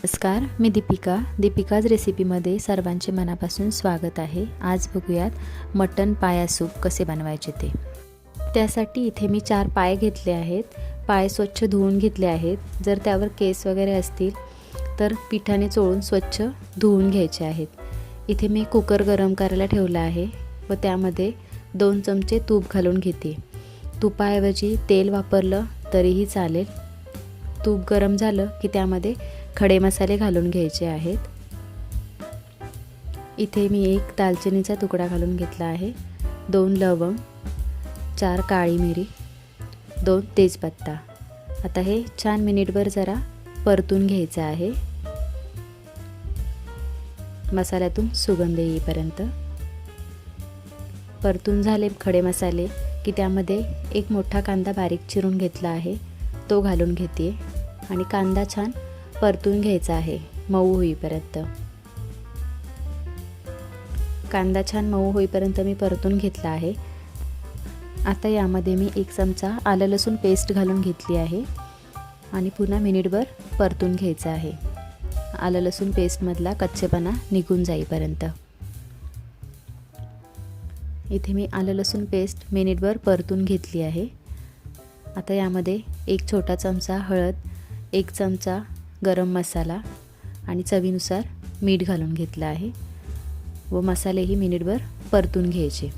नमस्कार मी दीपिका. दीपिकाज रेसिपीमध्ये सर्वांचे मनापासून स्वागत आहे. आज बघूयात मटन पाया सूप कसे बनवायचे ते. त्यासाठी इथे मी चार पाय घेतले आहेत. पाय स्वच्छ धुवून घेतले आहेत. जर त्यावर केस वगैरे असतील तर पिठाने चोळून स्वच्छ धुवून घ्यायचे आहेत. इथे मी कुकर गरम करायला ठेवला आहे व त्यामध्ये दोन चमचे तूप घालून घेते. तुपाऐवजी तेल वापरलं तरीही चालेल. तूप गरम झालं की त्यामध्ये खडे मसाले घालून घ्यायचे आहेत. इथे मी एक दालचिनीचा तुकडा घालून घेतला आहे. दोन लवंग चार काळी मिरी दोन तेजपत्ता. आता हे छान मिनिटभर जरा परतून घ्यायचं आहे. मसाल्यातून सुगंध येईपर्यंत. परतून झाले खडे मसाले की त्यामध्ये एक मोठा कांदा बारीक चिरून घेतला आहे. तो घालून घेते आणि कांदा छान परतून घ्यायचा आहे. मऊ होईपर्यंत. कांदा छान मऊ होईपर्यंत मी परतून घेतला आहे. आता यामध्ये मी एक चमचा आलं लसूण पेस्ट घालून घेतली आहे आणि पुन्हा मिनिटभर परतून घ्यायचं आहे. आलं लसूण पेस्टमधला कच्चेपणा निघून जाईपर्यंत. इथे मी आलं लसूण पेस्ट मिनिटभर परतून घेतली आहे. आता यामध्ये एक छोटा चमचा हळद एक चमचा गरम मसाला आणि चवीनुसार मीठ घालून घेतलं आहे व मसालेही मिनिटभर परतून घ्यायचे.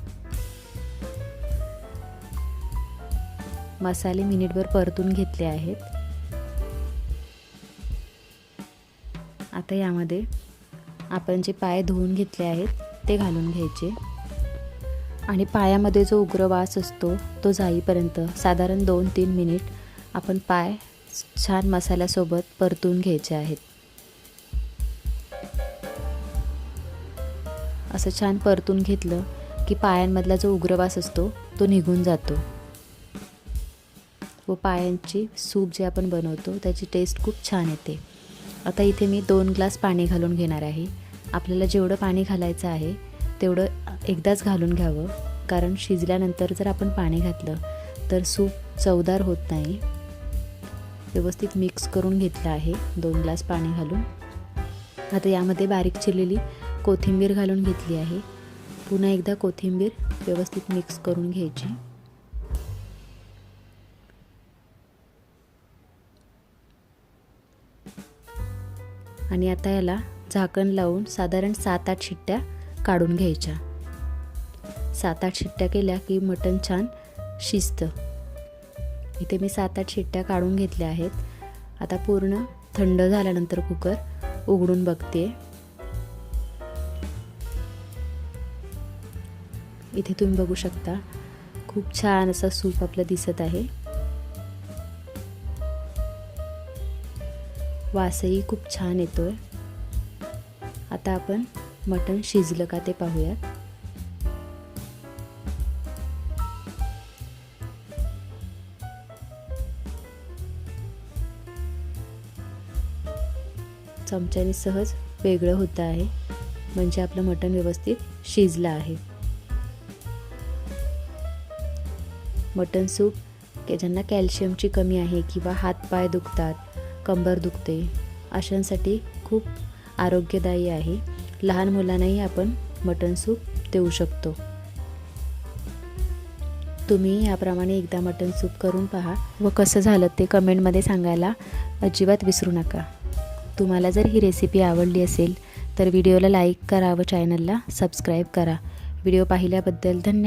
मसाले मिनिटभर परतून घेतले आहेत. आता यामध्ये आपण जे पाय धुवून घेतले आहेत ते घालून घ्यायचे. आणि पायामध्ये जो उग्र वास असतो तो जाईपर्यंत साधारण दोन तीन मिनिट आपण पाय छान मसाल्यासोबत परतून घ्यायचे आहेत. असं छान परतून घेतलं की पायांमधला जो उग्रवास असतो तो निघून जातो. व पायांची सूप जे आपण बनवतो त्याची टेस्ट खूप छान येते. आता इथे मी दोन ग्लास पाणी घालून घेणार आहे. आपल्याला जेवढं पाणी घालायचं आहे तेवढं एकदाच घालून घ्यावं. कारण शिजल्यानंतर जर आपण पाणी घातलं तर सूप चवदार होत नाही. व्यवस्थित मिक्स करून घेतलं आहे. दोन ग्लास पाणी घालून. आता यामध्ये बारीक चिरलेली कोथिंबीर घालून घेतली आहे. पुन्हा एकदा कोथिंबीर व्यवस्थित मिक्स करून घ्यायची. आणि आता याला झाकण लावून साधारण सात आठ शिट्ट्या काढून घ्यायच्या. सात आठ शिट्ट्या केल्या की मटण छान शिजतं. इथे मी सात आठ शिट्ट्या काढून घेतल्या आहेत. आता पूर्ण थंड झाल्यानंतर कुकर उघडून बघते. इथे तुम्ही बघू शकता खूप छान असा सूप आपलं दिसत आहे. वासही खूप छान येतोय. आता आपण मटण शिजलं का ते पाहूयात. चमच्याने सहज वेगळं होतं आहे. म्हणजे आपलं मटण व्यवस्थित शिजलं आहे. मटण सूप ज्यांना कॅल्शियमची कमी आहे किंवा हातपाय दुखतात कंबर दुखते अशांसाठी खूप आरोग्यदायी आहे. लहान मुलांनाही आपण मटण सूप देऊ शकतो. तुम्ही याप्रमाणे एकदा मटण सूप करून पहा व कसं झालं ते कमेंटमध्ये सांगायला अजिबात विसरू नका. तुम्हाला जर ही रेसिपी आवडली असेल तर व्हिडिओला लाईक करा व चॅनलला सबस्क्राईब करा. व्हिडिओ पाहिल्याबद्दल धन्यवाद.